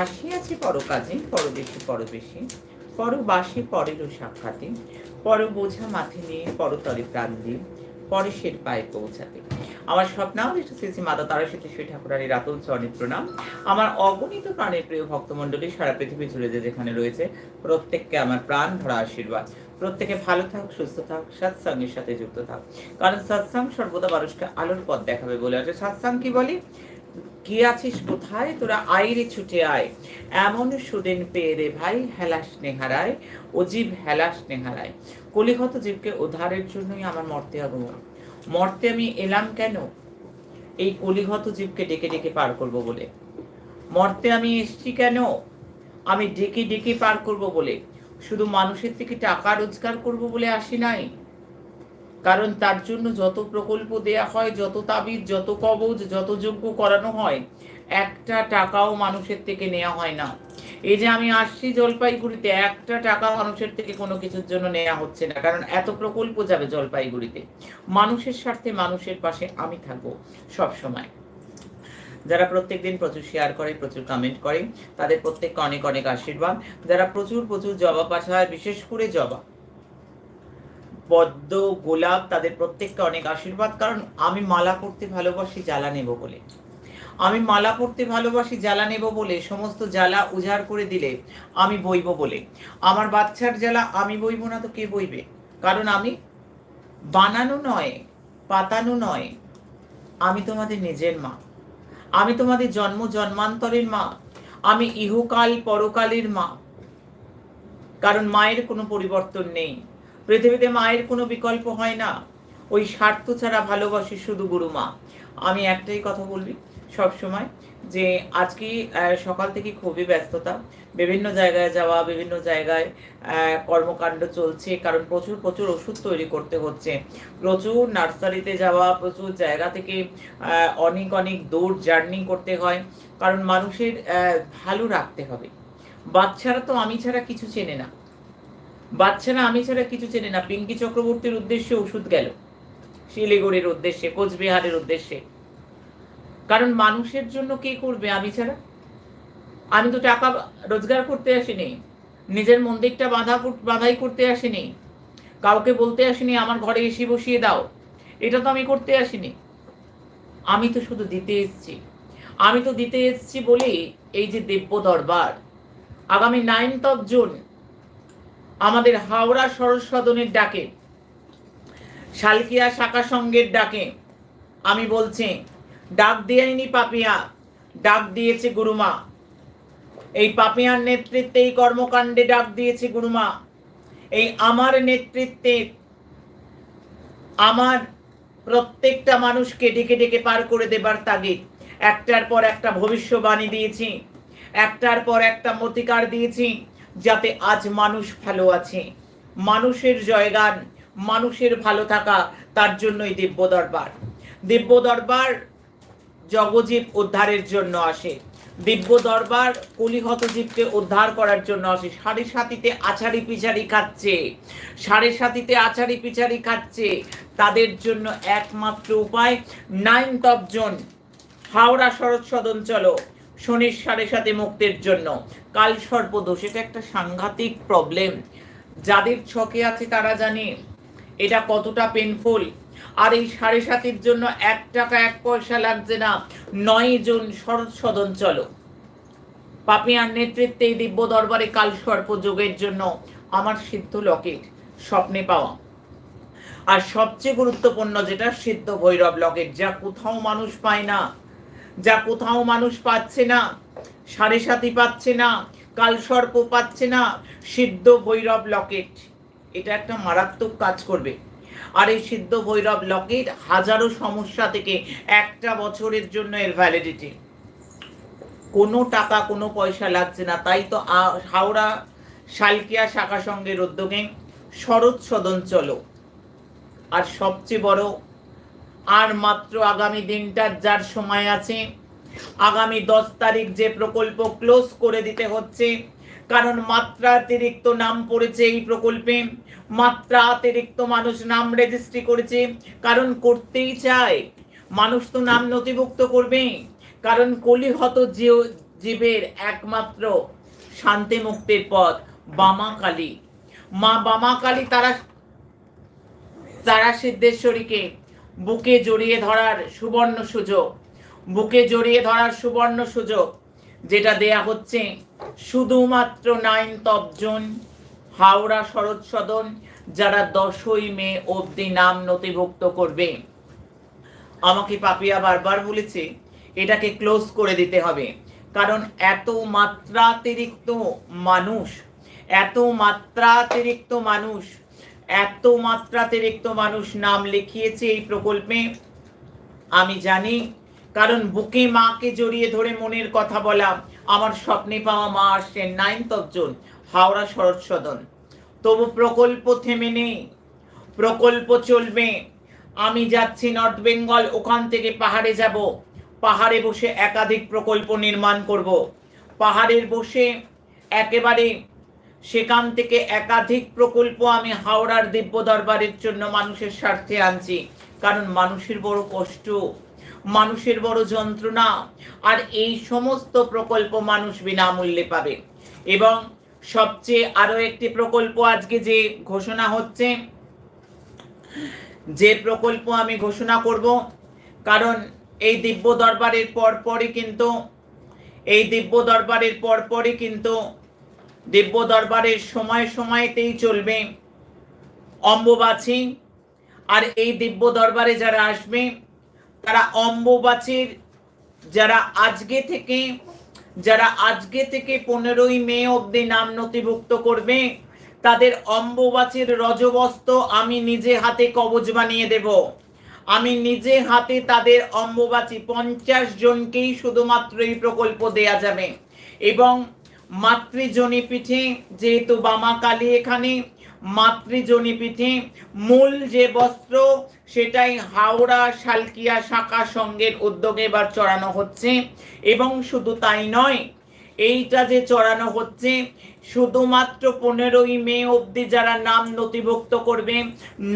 আসিয়াছি পরকাজে, পরদেশে পরবেশে পরবাসে পরেরও সাক্ষাতে, পর বোঝা মাথে নিয়ে পরতরে প্রাণ দিয়ে, পরে পরেশের পায়ে পৌঁছাতে। আমার স্বপ্নাবলিষ্ট শ্রী মাতা তারা সতী শ্রী ঠাকুরানীর রাতুল চরণে প্রণাম। আমার অগণিত প্রাণের প্রিয় ভক্তমণ্ডলী, সারা পৃথিবী জুড়ে যে যেখানে রয়েছে, প্রত্যেককে আমার প্রাণ ভরা আশীর্বাদ। প্রত্যেকে ভালো থাক, সুস্থ থাক, সৎসঙ্গের সাথে যুক্ত থাক। কারণ সৎসঙ্গ সর্বদা মানুষকে আলোর পথ দেখাবে বলে আছে সৎসঙ্গ কি বলে? কি আছিস কোথায়? তোরা আইরে ছুটে আয়। এমন সুদিন পেয়ে রে ভাই, হেলাস নেহারায়। অজীব হেলাস নেহারায়। কলিহত জীবকে উদ্ধারের জন্যই আমার মর্তে আগমন মর্তে আমি এলাম কেন? এই কলিহত জীবকে ডেকে ডেকে পার করব বলে। মর্তে আমি এসছি কেন? আমি ডেকে ডেকে পার করব বলে। শুধু মানুষের থেকে টাকা রোজগার করব বলে আসি নাই। কারণ তার জন্য যত প্রকল্প দেয়া হয়, যত তাবিজ, যত কবজ, যত যোগ্য করানো হয়, একটা টাকাও মানুষের থেকে নেওয়া হয় না। এই যে আমি আসছি জলপাইগুড়িতে, একটা টাকা মানুষের থেকে কোনো কিছুর জন্য নেওয়া হচ্ছে না, কারণ এত প্রকল্প যাবে জলপাইগুড়িতে। মানুষের স্বার্থে মানুষের পাশে আমি থাকব সব সময় যারা প্রত্যেকদিন প্রচুর শেয়ার করে, প্রচুর কমেন্ট করে, তাদের প্রত্যেককে অনেক অনেক আশীর্বাদ। যারা প্রচুর প্রচুর জবা পাঠায়, বিশেষ করে জবা। পদ্ম, গোলাপ তাদের প্রত্যেককে অনেক আশীর্বাদ, কারণ আমি মালা পড়তে ভালোবাসি, জ্বালা নেব বলে। আমি মালা পড়তে ভালোবাসি, জ্বালা নেব বলে, সমস্ত জ্বালা উজাড় করে দিলে আমি বইব বলে। আমার বাচ্চার জ্বালা আমি বইব না তো কে বইবে? কারণ আমি বানানো নয়, পাতানো নয়, আমি তোমাদের নিজের মা। আমি তোমাদের জন্ম জন্মান্তরের মা। আমি ইহকাল পরকালের মা। কারণ মায়ের কোনো পরিবর্তন নেই। পৃথিবীতে মায়ের কোনো বিকল্প হয় না। ওই স্বার্থ ছাড়া ভালোবাসি শুধু গুরু মা। আমি একটাই কথা বলবি সব সময়, যে আজকে সকাল থেকে খুবই ব্যস্ততা। বিভিন্ন জায়গায় যাওয়া, বিভিন্ন জায়গায় কর্মকাণ্ড চলছে, কারণ প্রচুর প্রচুর ওষুধ তৈরি করতে হচ্ছে। প্রচুর নার্সারিতে যাওয়া, প্রচুর জায়গা থেকে অনেক অনেক দূর জার্নি করতে হয়। কারণ মানুষের ভালো রাখতে হবে। বাচ্চারা তো আমি ছাড়া কিছু চেনে না। বাচ্চারা আমি ছাড়া কিছু চেনে না। পিঙ্কি চক্রবর্তীর উদ্দেশ্যে ওষুধ গেল। শিলিগুড়ির উদ্দেশ্যে, কোচবিহারের উদ্দেশ্যে। কারণ মানুষের জন্য কে করবে আমি ছাড়া? আমি তো টাকা রোজগার করতে আসিনি। নিজের মন্দিরটা বাঁধা বাঁধাই করতে আসিনি। কাউকে বলতে আসিনি, আমার ঘরে এসে বসিয়ে দাও। এটা তো আমি করতে আসিনি। আমি তো শুধু দিতে এসেছি। আমি তো দিতে এসেছি বলেই এই যে দিব্য দরবার, আগামী নাইনথ অফ জুন আমাদের হাওড়া সরস সদনের ডাকে, শালকিয়া শাখা সঙ্গের ডাকে, আমি বলছি, ডাক দিয়েনি পাপিয়া, ডাক দিয়েছে গুরুমা। এই পাপিয়ার নেতৃত্বে এই কর্মকাণ্ডে ডাক দিয়েছে গুরুমা। এই আমার নেতৃত্বে আমার প্রত্যেকটা মানুষকে ডেকে ডেকে পার করে দেবার তাগিদ। একটার পর একটা ভবিষ্যবাণী দিয়েছি, একটার পর একটা মতিকার দিয়েছি যাতে আজ মানুষ ভালো আছে। মানুষের জয়গান, মানুষের ভালো থাকা, তার জন্যই দিব্য দরবার। দিব্য দরবার জগজীব উদ্ধারের জন্য আসে। দিব্য দরবার কলিহত জীবকে উদ্ধার করার জন্য আসে। সাড়ে সাতিতে আছাড়ি পিছাড়ি খাচ্ছে। সাড়ে সাতিতে আছাড়ি পিছাড়ি খাচ্ছে। তাদের জন্য একমাত্র উপায় নাইন অফ জন। হাওড়া শরৎ সদন চলো। শনির সাড়ে সাথে মুক্তির জন্য। কাল সর্পদোষ, এটা একটা সাংঘাতিক প্রবলেম যাদের ছকে আছে তারা জানে, এটা কতটা পেনফুল আর এই সাড়ে সাতের জন্য এক টাকা, এক পয়সা লাগছে না। নয় জন শরৎ সদন চলো। পাপিয়ার নেতৃত্বে এই দিব্য দরবারে কাল সর্প যোগের জন্য আমার সিদ্ধ লকেট, স্বপ্নে পাওয়া। আর সবচেয়ে গুরুত্বপূর্ণ যেটা, সিদ্ধ ভৈরব লকেট, যা কোথাও মানুষ পায় না। যা কোথাও মানুষ পাচ্ছে না, সাড়ে সাথী পাচ্ছে না কালসর্প পাচ্ছে না, সিদ্ধ ভৈরব লকেট। এটা একটা মারাত্মক কাজ করবে। আর এই সিদ্ধ ভৈরব লকেট হাজারো সমস্যা থেকে একটা বছরের জন্য এর ভ্যালিডিটি কোনো টাকা, কোনো পয়সা লাগছে না। তাই তো হাওড়া, শালকিয়া শাখা সঙ্গের উদ্যোগে শরৎ সদন চলো। আর সবচেয়ে বড় আর মাত্র আগামী দিনটার যার সময় আছে, আগামী দশ তারিখ যে প্রকল্প ক্লোজ করে দিতে হচ্ছে, কারণ মাত্রাতিরিক্ত নাম পড়েছে এই প্রকল্পে, মাত্রা অতিরিক্ত মানুষ নাম রেজিস্ট্রি করেছে, কারণ করতেই চায়। মানুষ তো নাম নথিভুক্ত করবে, কারণ কলিহত জীবের একমাত্র শান্তি মুক্তির পথ বামা কালী মা বামা কালী তারা তারা সিদ্ধেশ্বরীকে বুকে জড়িয়ে ধরার সুবর্ণ সুযোগ। বুকে জড়িয়ে ধরার সুবর্ণ সুযোগ, যেটা দেয়া হচ্ছে শুধুমাত্র নাইন তবজন হাওড়া শরৎ সদন, যারা দশই মে অবধি নাম নথিভুক্ত করবে। আমাকে পাপিয়া বারবার বলেছে, এটাকে ক্লোজ করে দিতে হবে। কারণ এত মাত্রাতিরিক্ত মানুষ, এত মাত্রাতিরিক্ত মানুষ এত মাত্রাতিরিক্ত মানুষ নাম লিখিয়েছে এই প্রকল্পে। আমি জানি, কারণ বুকে মাকে জড়িয়ে ধরে মনের কথা বলা আমার স্বপ্নে পাওয়া মা আসছেন নাইনথ জন হাওড়া শরৎ সদন। তবু প্রকল্প থেমে নেই, প্রকল্প চলবে। আমি যাচ্ছি নর্থ বেঙ্গল ওখান থেকে পাহাড়ে যাব। পাহাড়ে বসে একাধিক প্রকল্প নির্মাণ করব। পাহাড়ের বসে একেবারে সেখান থেকে একাধিক প্রকল্প আমি হাওড়ার দিব্য দরবারের জন্য মানুষের স্বার্থে আনছি। কারণ মানুষের বড় কষ্ট, মানুষের বড় যন্ত্রণা, আর এই সমস্ত প্রকল্প মানুষ বিনামূল্যে পাবে। এবং সবচেয়ে আরও একটি প্রকল্প আজকে যে ঘোষণা হচ্ছে, যে প্রকল্প আমি ঘোষণা করব, কারণ এই দিব্য দরবারের পরপরই কিন্তু, এই দিব্য দরবারের পরপরই কিন্তু দিব্য দরবারের সময় সময়তেই চলবে অম্বুবাচী। আর এই দিব্য দরবারে যারা আসবে, তারা অম্বুবাচীর যারা আজকে থেকে, যারা আজকে থেকে পনেরোই মে অবধি নাম নথিভুক্ত করবে, তাদের অম্বুবাচীর রজবস্ত আমি নিজে হাতে কবজ বানিয়ে দেব। আমি নিজে হাতে তাদের অম্বুবাচী পঞ্চাশ জনকেই শুধুমাত্র এই প্রকল্প দেয়া যাবে। এবং মাতৃজনী পিঠে, যেহেতু বামা কালী এখানে, মাতৃজনী পিঠে মূল যে বস্ত্র, সেটাই হাওড়া, শালকিয়া শাখা সংঘের উদ্যোগে এবার চড়ানো হচ্ছে। এবং শুধু তাই নয়, এইটা যে চড়ানো হচ্ছে, শুধুমাত্র পনেরোই মে অবধি যারা নাম নথিভুক্ত করবে,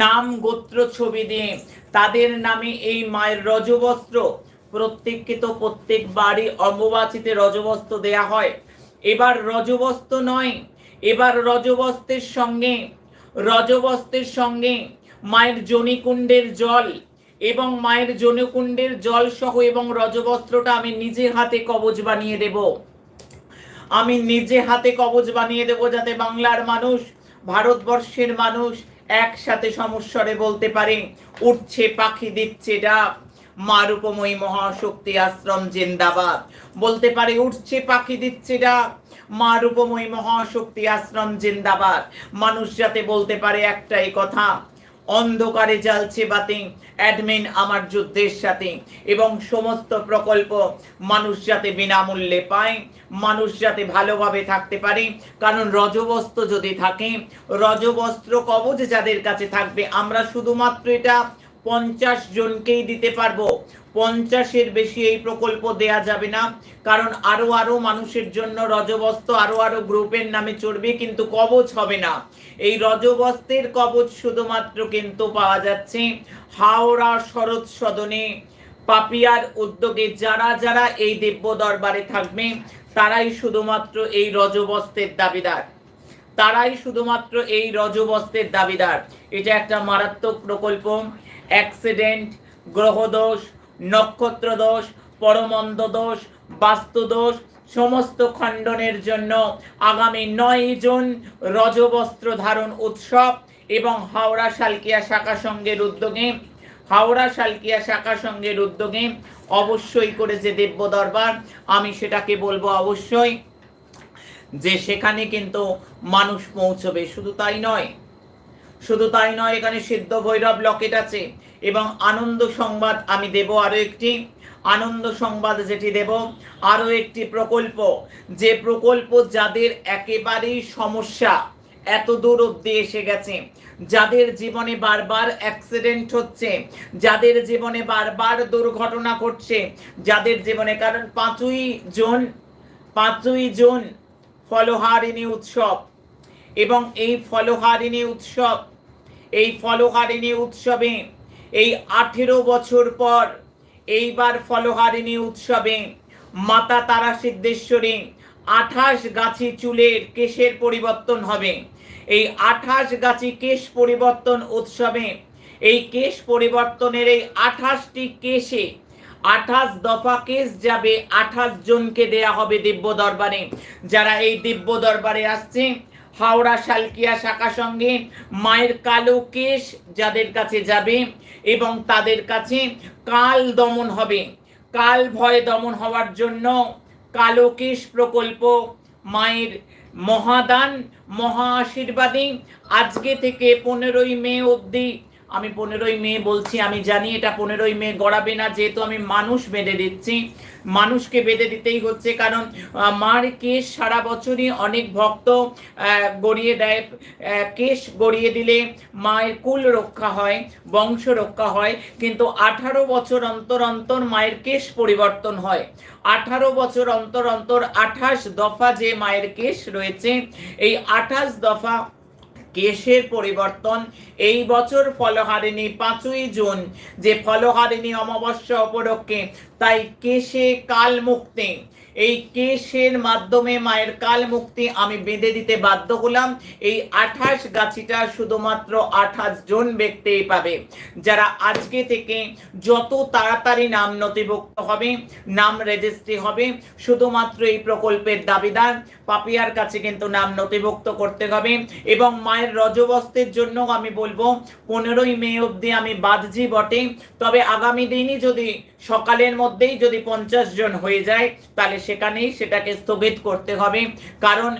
নাম গোত্র ছবি দিয়ে, তাদের নামে এই মায়ের রজবস্ত্র প্রত্যেককে তো প্রত্যেক বাড়ি অম্বুবাচিতে রজবস্ত্র দেয়া হয়। এবার রজবস্ত্র নয়, এবার রজবস্ত্রের সঙ্গে রজবস্ত্রের সঙ্গে মায়ের জনিকুণ্ডের জল এবং মায়ের জনিকুণ্ডের জল সহ এবং রজবস্ত্রটা আমি নিজে হাতে কবজ বানিয়ে দেব। আমি নিজে হাতে কবজ বানিয়ে দেব যাতে বাংলার মানুষ, ভারতবর্ষের মানুষ একসাথে সমস্বরে বলতে পারে, উঠছে পাখি দিচ্ছে ডাক মা রূপময়ী মহাশক্তি আশ্রম জিন্দাবাদ। বলতে পারে উঠছে পাখি দিচ্ছে ডাক মা রূপময়ী মহাশক্তি আশ্রম জিন্দাবাদ। মানুষ যাতে বলতে পারে একটাই কথা, অন্ধকারে জ্বালছে বাতি, অ্যাডমিন আমার যুদ্ধের সাথে। এবং সমস্ত প্রকল্প মানুষ যাতে বিনামূল্যে পায়, মানুষ যাতে ভালোভাবে থাকতে পারে। কারণ রজবস্ত্র যদি থাকে, রজবস্ত্র কবচ যাদের কাছে থাকবে, আমরা শুধুমাত্র এটা পঞ্চাশ জনকেই দিতে পারব। পঞ্চাশের বেশি এই প্রকল্প দেয়া যাবে না। কারণ আরও আরও মানুষের জন্য রজবস্ত্র আরও আরও গ্রুপের নামে চড়বে কিন্তু কবচ হবে না। এই রজবস্ত্রের কবচ শুধুমাত্র কিন্তু পাওয়া যাচ্ছে হাওড়া শরৎ সদনে। পাপিয়ার উদ্যোগে যারা যারা এই দিব্য দরবারে থাকবে, তারাই শুধুমাত্র এই রজবস্ত্রের দাবিদার। তারাই শুধুমাত্র এই রজবস্ত্রের দাবিদার। এটা একটা মারাত্মক প্রকল্প। অ্যাক্সিডেন্ট, গ্রহদোষ নক্ষত্র দোষ পরমন্দ দোষ বাস্তু দোষ সমস্ত খণ্ডনের জন্য আগামী নয় জুন রজবস্ত্র ধারণ উৎসব এবং হাওড়া শালকিয়া শাখা সংঘের উদ্যোগে, হাওড়া শালকিয়া শাখা সংঘের উদ্যোগে অবশ্যই করেছে দিব্য দরবার, আমি সেটাকে বলব অবশ্যই যে সেখানে কিন্তু মানুষ পৌঁছবে। শুধু তাই নয় শুধু তাই নয়, এখানে সিদ্ধ ভৈরব লকেট আছে এবং আনন্দ সংবাদ আমি দেব আরও একটি। আনন্দ সংবাদ যেটি দেব, আরও একটি প্রকল্প। যে প্রকল্প যাদের একেবারেই সমস্যা এত দূর অব্দি এসে গেছে, যাদের জীবনে বারবার অ্যাক্সিডেন্ট হচ্ছে, যাদের জীবনে বারবার দুর্ঘটনা ঘটছে, যাদের জীবনে, কারণ পাঁচই জুন পাঁচই জুন ফলহারিণী উৎসব এবং এই ফলহারিণী উৎসব এই ফলহারিণী উৎসবে, এই আঠেরো বছর পর এইবার ফলহারিণী উৎসবে মাতা তারা সিদ্ধেশ্বরী আঠাশ গাছি চুলের কেশের পরিবর্তন হবে। এই আঠাশ গাছি কেশ পরিবর্তন উৎসবে, এই কেশ পরিবর্তনের এই আঠাশটি কেশে আঠাশ দফা কেস যাবে, আঠাশ জনকে দেয়া হবে দিব্য দরবারে। যারা এই দিব্য দরবারে আসছে হাওড়া, শালকিয়া শাখা সঙ্গে মায়ের কালো কেশ যাদের কাছে যাবে এবং তাদের কাছে কাল দমন হবে। কাল ভয় দমন হওয়ার জন্য কালো কেশ প্রকল্প মায়ের মহাদান, মহা আশীর্বাদী আজকে থেকে পনেরোই মে অবধি আমি পনেরোই মে বলছি, আমি জানি এটা পনেরোই মে, গড়াবে না, যেহেতু আমি মানুষ বেঁধে দিচ্ছি। মানুষকে বেঁধে দিতেই হচ্ছে, কারণ মার কেশ সারা বছরই অনেক ভক্ত গড়িয়ে দেয় কেশ গড়িয়ে দিলে মায়ের কুল রক্ষা হয়, বংশ রক্ষা হয়, কিন্তু আঠারো বছর অন্তর অন্তর মায়ের কেশ পরিবর্তন হয়। আঠারো বছর অন্তর অন্তর আঠাশ দফা যে মায়ের কেশ রয়েছে, এই আঠাশ দফা কেশের পরিবর্তন। এই বছর ফলহারিণী পাঁচই জুন। যে ফলহারিণী অমাবস্যা উপলক্ষে, তাই কেশে কাল মুক্তি এই কেশের মাধ্যমে মায়ের কাল মুক্তি আমি বেঁধে দিতে বাধ্য হলাম। এই আঠাশ গাছিটা শুধুমাত্র আঠাশ জন ব্যক্তি পাবে। যারা আজকে থেকে যত তাড়াতাড়ি নাম নথিভুক্ত হবে, নাম রেজিস্ট্রি হবে, শুধুমাত্র এই প্রকল্পের দাবিদার পাপিয়ার কাছে কিন্তু নাম নথিভুক্ত করতে হবে এবং মায়ের রজবস্তের জন্য আমি বলব, পনেরোই মে অবধি আমি বাদজি বটে। তবে আগামী দিনই যদি সকালের মধ্যেই যদি পঞ্চাশ জন হয়ে যায়, তাহলে সেখানেই সেটাকে স্থগিত করতে হবে। কারণ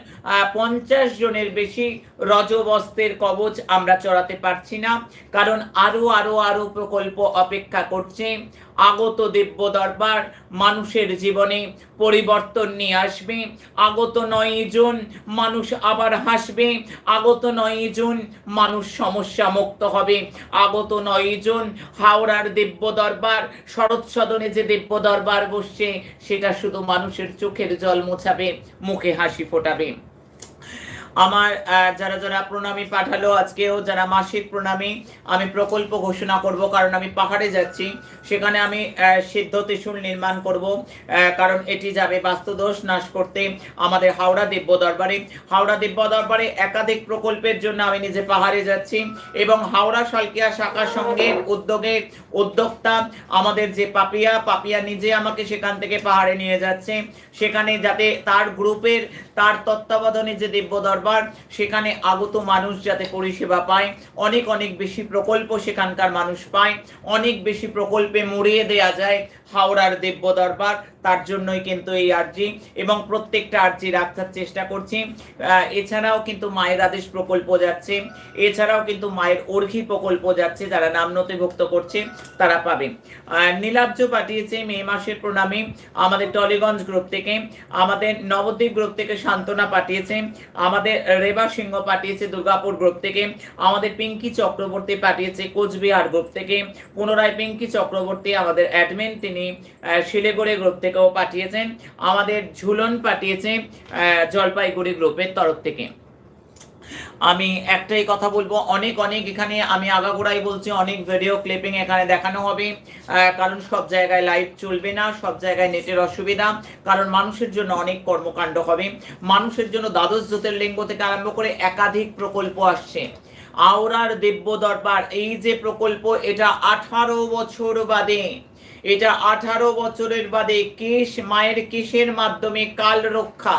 পঞ্চাশ জনের বেশি রজবস্ত্রের কবচ আমরা চড়াতে পারছি না। কারণ আরও আরও আরও প্রকল্প অপেক্ষা করছে। আগত দিব্য দরবার মানুষের জীবনে পরিবর্তন নিয়ে আসবে। আগত নয় জুন, মানুষ আবার হাসবে। আগত নয় জুন, মানুষ সমস্যা মুক্ত হবে। আগত নয় জুন, হাওড়ার দিব্য দরবার, শরৎ সদনে যে দিব্য দরবার বসছে, সেটা শুধু মানুষের চোখের জল মোছাবে, মুখে হাসি ফোটাবে। আমার যারা যারা প্রণামী পাঠালো আজকেও, যারা মাসিক প্রণামী, আমি প্রকল্প ঘোষণা করব, কারণ আমি পাহাড়ে যাচ্ছি। সেখানে আমি সিদ্ধ ত্রিশূল নির্মাণ করব কারণ এটি যাবে বাস্তুদোষ নাশ করতে আমাদের হাওড়া দিব্য দরবারে হাওড়া দিব্য দরবারে একাধিক প্রকল্পের জন্য আমি নিজে পাহাড়ে যাচ্ছি এবং হাওড়া শালকিয়া শাখার সঙ্গে উদ্যোগে উদ্যোক্তা আমাদের যে পাপিয়া পাপিয়া নিজে আমাকে সেখান থেকে পাহাড়ে নিয়ে যাচ্ছে। সেখানে যাতে তার গ্রুপের, তার তত্ত্বাবধানে যে দিব্য দরবার সেখানে আগত মানুষ যাতে পরিষেবা পায়, অনেক অনেক বেশি প্রকল্প সেখানকার মানুষ পায়, অনেক বেশি প্রকল্পে মরিয়ে দেয়া যায় হাওড়ার দেব্য দরবার তার জন্যই কিন্তু এই আর্জি এবং প্রত্যেকটা আর্জি রাখার চেষ্টা করছি। এছাড়াও কিন্তু মায়ের আদেশ প্রকল্প যাচ্ছে। এছাড়াও কিন্তু মায়ের অর্ঘি প্রকল্প যাচ্ছে, যারা নাম নথিভুক্ত করছে, তারা পাবে। নীলাব্জ পাঠিয়েছে মে মাসের প্রণামে আমাদের টলিগঞ্জ গ্রুপ থেকে। আমাদের নবদ্বীপ গ্রুপ থেকে সান্ত্বনা পাঠিয়েছে। আমাদের রেবা সিংহ পাঠিয়েছে দুর্গাপুর গ্রুপ থেকে। আমাদের পিঙ্কি চক্রবর্তী পাঠিয়েছে কোচবিহার গ্রুপ থেকে। পুনরায় পিঙ্কি চক্রবর্তী আমাদের অ্যাডমিন তিনি শিলিগুড়ি গ্রুপ থেকেও পাঠিয়েছেন, আমাদের ঝুলন পাঠিয়েছে জলপাইগুড়ি গ্রুপের তরফ থেকে। আমি একটাই কথা বলব, অনেক অনেক এখানে আমি আগাগোড়াই বলছি, অনেক ভিডিও ক্লিপিং এখানে দেখানো হবে কারণ সব জায়গায় লাইভ চলবে না, সব জায়গায় নেটের অসুবিধা, কারণ মানুষের জন্য অনেক কর্মকাণ্ড হবে, মানুষের জন্য দ্বাদশ জ্যোতির্লিঙ্গ থেকে আরম্ভ করে একাধিক প্রকল্প আসছে। আওরার দিব্য দরবার, এই যে প্রকল্প, এটা আঠারো বছর বাদে এটা আঠারো বছরের বাদে কেশ মায়ের কেশের মাধ্যমে কাল রক্ষা।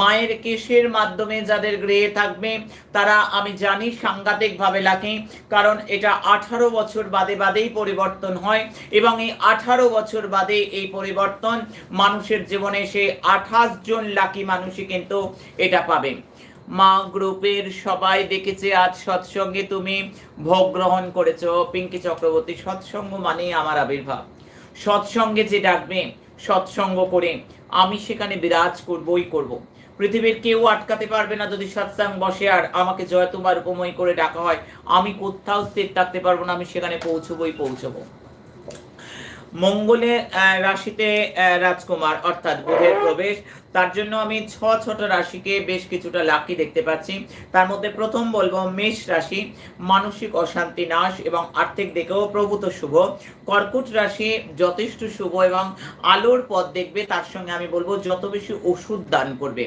মায়ের কেশের মাধ্যমে যাদের গৃহে থাকবে, তারা আমি জানি সাংঘাতিক ভাবে লাগে কারণ এটা আঠারো বছর বাদে বাদেই পরিবর্তন হয় এবং এই আঠারো বছর বাদে এই পরিবর্তন মানুষের জীবনে সে আঠাশ জন লাকি মানুষই কিন্তু এটা পাবে। মা গ্রুপের সবাই দেখেছে আজ সৎসঙ্গে তুমি ভোগ গ্রহণ করেছ, পিঙ্কি চক্রবর্তী সৎসঙ্গ মানেই আমার আবির্ভাব। সৎসঙ্গে যে ডাকবে, সৎসঙ্গ করে আমি সেখানে বিরাজ করবই করব। পৃথিবীর কেউ আটকাতে পারবে না যদি সৎসাং বসে, আর আমাকে জয় তোমার উপময় করে ডাকা হয়, আমি কোথাও স্থির থাকতে পারব না, আমি সেখানে পৌঁছবই পৌঁছবো। মঙ্গলে রাশিতে রাজকুমার, অর্থাৎ বুধের প্রবেশ তার জন্য আমি ছ ছোট রাশিকে বেশ কিছুটা লাকি দেখতে পাচ্ছি। তার মধ্যে প্রথম বলব মেষ রাশি, মানসিক অশান্তি নাশ এবং আর্থিক দিকেও প্রভূত শুভ। কর্কট রাশি যথেষ্ট শুভ এবং আলোর পথ দেখবে, তার সঙ্গে আমি বলব যত বেশি ওষুধ দান করবে।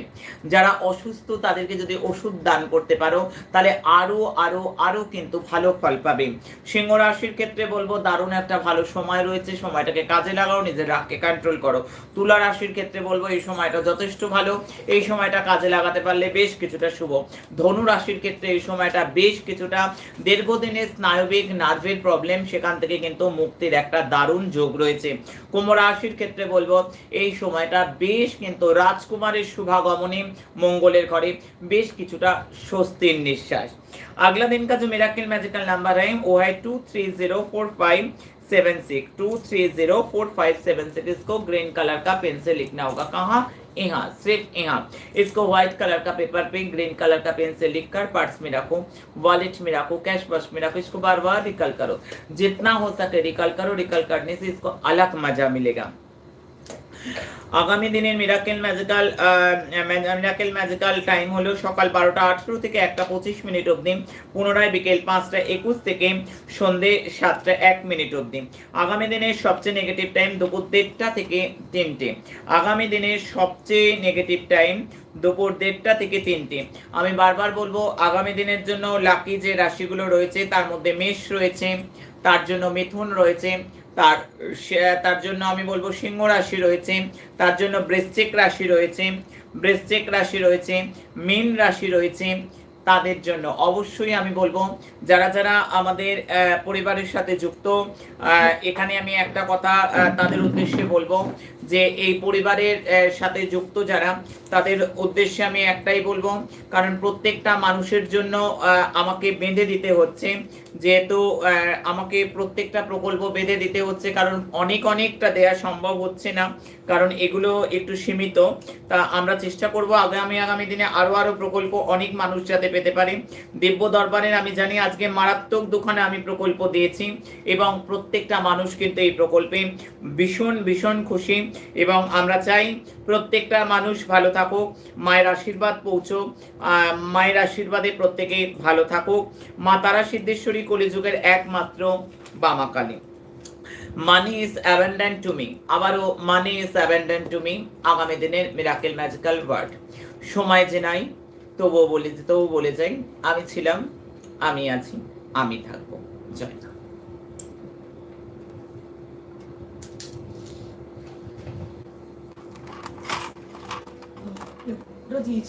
যারা অসুস্থ, তাদেরকে যদি ওষুধ দান করতে পারো, তাহলে আরও আরও আরও কিন্তু ভালো ফল পাবে। সিংহ রাশির ক্ষেত্রে বলব দারুণ একটা ভালো সময় রয়েছে। সময়টাকে কাজে লাগাও, নিজের রাগকে কন্ট্রোল করো। তুলা রাশির ক্ষেত্রে বলব এই সময়টা যথেষ্ট ভালো এই সময়টা কাজে লাগাতে পারলে বেশ কিছুটা শুভ ধনু রাশির ক্ষেত্রে এই সময়টা বেশ কিছুটা দীর্ঘদিনের স্নায়বিক নার্ভের প্রবলেম সেখান থেকে কিন্তু মুক্তির একটা দারুণ যোগ রয়েছে কুম্ভ রাশির ক্ষেত্রে বলবো এই সময়টা বেশ কিন্তু রাজকুমারের শুভাগমনে মঙ্গলের ঘরে বেশ কিছুটা স্বস্তির নিঃশ্বাস अगला दिन का जो मेराकिल मैजिकल नंबर है वो है two three zero four five seven six two three zero four five seven six इसको ग्रीन कलर का पेन से लिखना होगा कहाँ यहाँ सिर्फ़ यहाँ इसको व्हाइट कलर का पेपर पे ग्रीन कलर का पेन से लिख कर पर्स में रखो वॉलेट में रखो कैश पर्स में रखो, इसको बार बार रिकल करो। जितना हो सके रिकल करो रिकल करने से इसको अलग मज़ा मिलेगा। আগামী দিনের miracle magical miracle magical time হলো সকাল বারোটা আঠেরো থেকে একটা পঁচিশ মিনিট অবধি, পুনরায় বিকেল পাঁচটা একুশ থেকে সন্ধে সাতটা এক মিনিট অবধি। আগামী দিনের সবচেয়ে নেগেটিভ টাইম দুপুর দেড়টা থেকে তিনটে। আগামী দিনের সবচেয়ে নেগেটিভ টাইম দুপুর দেড়টা থেকে তিনটে। আমি বারবার বলব, আগামী দিনের জন্য লাকি যে রাশিগুলো রয়েছে, তার মধ্যে মেষ রয়েছে, তার জন্য মিথুন রয়েছে তার তার জন্য আমি বলব সিংহ রাশি রয়েছে, তার জন্য বৃশ্চিক রাশি রয়েছে, বৃশ্চিক রাশি রয়েছে, মীন রাশি রয়েছে, তাদের জন্য অবশ্যই আমি বলব যারা যারা আমাদের পরিবারের সাথে যুক্ত এখানে আমি একটা কথা তাদের উদ্দেশ্যে বলব যে এই পরিবারের সাথে যুক্ত যারা, তাদের উদ্দেশ্যে আমি একটাই বলব, কারণ প্রত্যেকটা মানুষের জন্য আমাকে বেঁধে দিতে হচ্ছে। যেহেতু আমাকে প্রত্যেকটা প্রকল্প বেঁধে দিতে হচ্ছে, কারণ অনেক অনেকটা দেয়া সম্ভব হচ্ছে না, কারণ এগুলো একটু সীমিত। তা আমরা চেষ্টা করব আগামী আগামী দিনে আরও আরও প্রকল্প অনেক মানুষ যাতে পেতে পারে। দিব্য দরবারের আমি জানি, আজকে মারাত্মক দোকানে আমি প্রকল্প দিয়েছি এবং প্রত্যেকটা মানুষ কিন্তু এই প্রকল্পে ভীষণ ভীষণ খুশি। এবং আমরা চাই প্রত্যেকটা মানুষ ভালো থাকুক মায়ের আশীর্বাদ আহ, মায়ের আশীর্বাদে প্রত্যেকে ভালো থাকুক। মা তারা সিদ্ধেশ্বরী কলিযুগের একমাত্র Bamakali. Money is abundant to me আবারও money is abundant to me আগামী দিনের মিরাকেল ম্যাজিক্যাল ওয়ার্ড সময় যে নাই তবুও বলে তবুও বলে যাই আমি ছিলাম আমি আছি আমি থাকব। জয়। মা। ওটা দিয়েছে